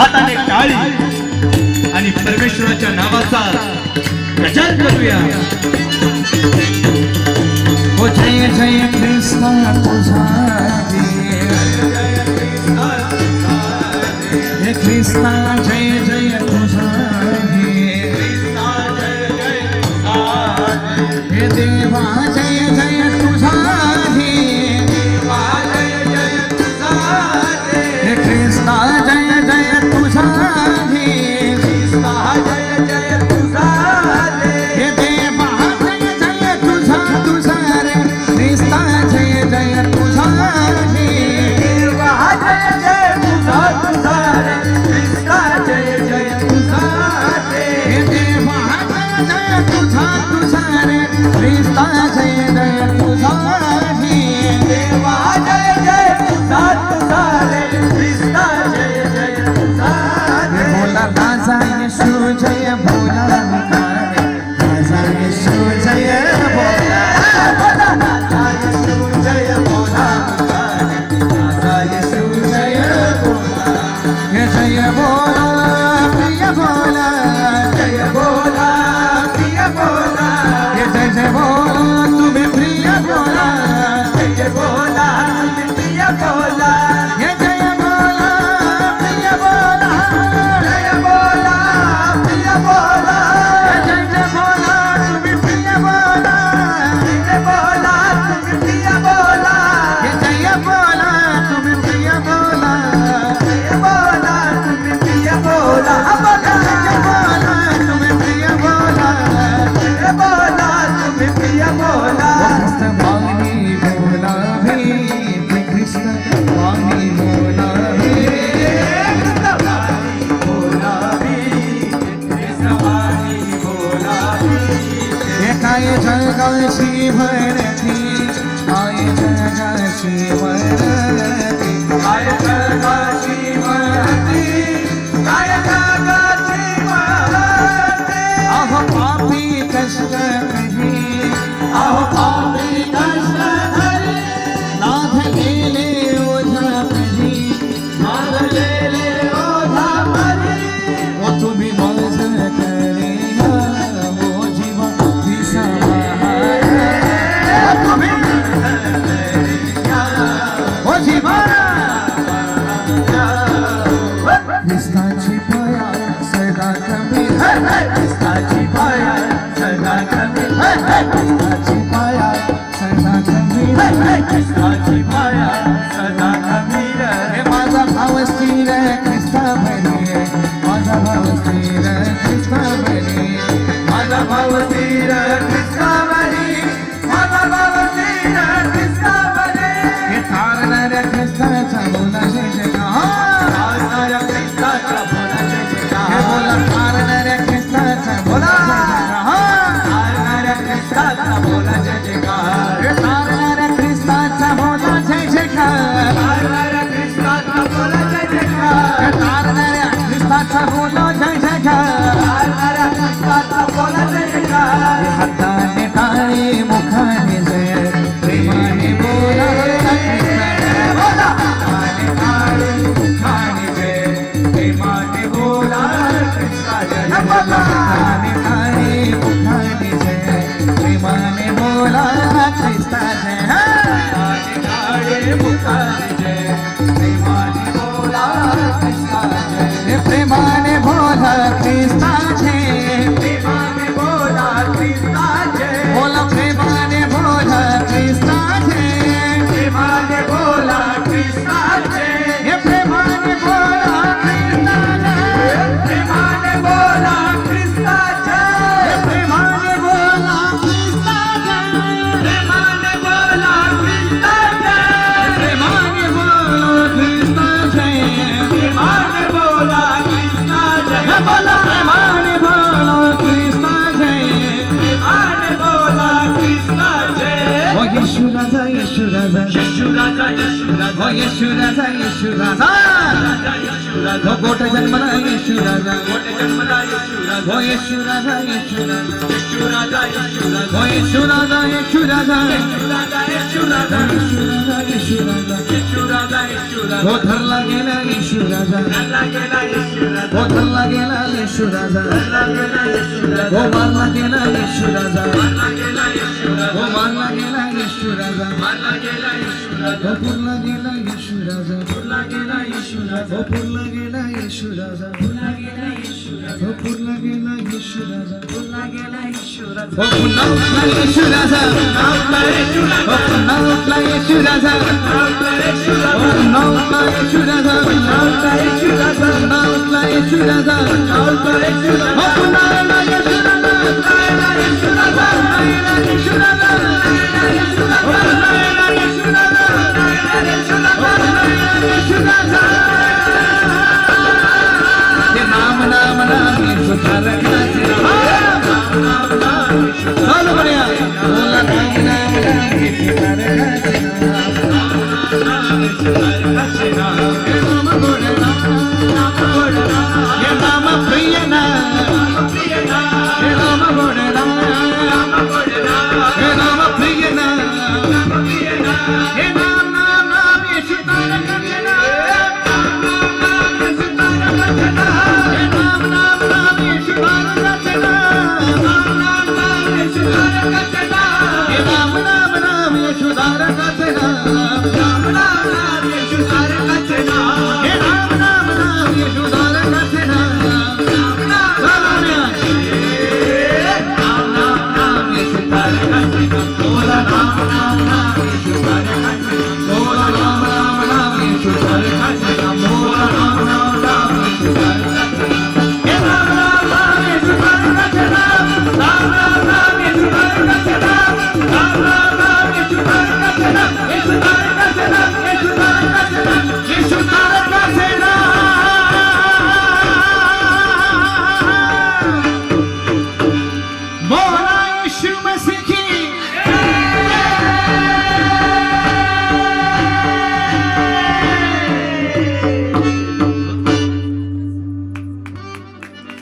हाताने टाळी आणि परमेश्वराच्या नावाचा प्रचार करूया. हो जय जय ख्रिस्ता तुझा जय आय जगाची भरती आय जगाची भरती पिस्ताची पाया सदा कमी पिस्ताची पाया सदा कमी पिस्ताची पाया सदा कमी पिस्ताची पाया सदा कमी रे माझा भाव स्थिर ख्रिस्ता बने. माझा भाव स्थिर ख्रिस्ता बने. माझा भाव स्थिर ख्रिस्ता बने. माझा भाव स्थिर ख्रिस्ता बने. हे थारणाऱ्या ख्रिस्ताचा भोला कृष्ण जय। हरे भोला कृष्ण जय। प्रेमाने भोला कृष्ण जय। भोला యశురథ యశురథ కోట జన్మల యశురథ ఓ యశురథ యశురథ ఓ యశురథ యశురథ కోథర్ లగేల యశురథ కోథర్ లగేల యశురథ ఓ మల్ల గేల యశురథ Shuraza Mala gela Yeshuraza Purla gela Yeshuraza Purla gela Yeshuraza Purla gela Yeshuraza Purla gela Yeshuraza Purla gela Yeshuraza Purla gela Yeshuraza Purla gela Yeshuraza Purla gela Yeshuraza Purla gela Yeshuraza Purla gela Yeshuraza ना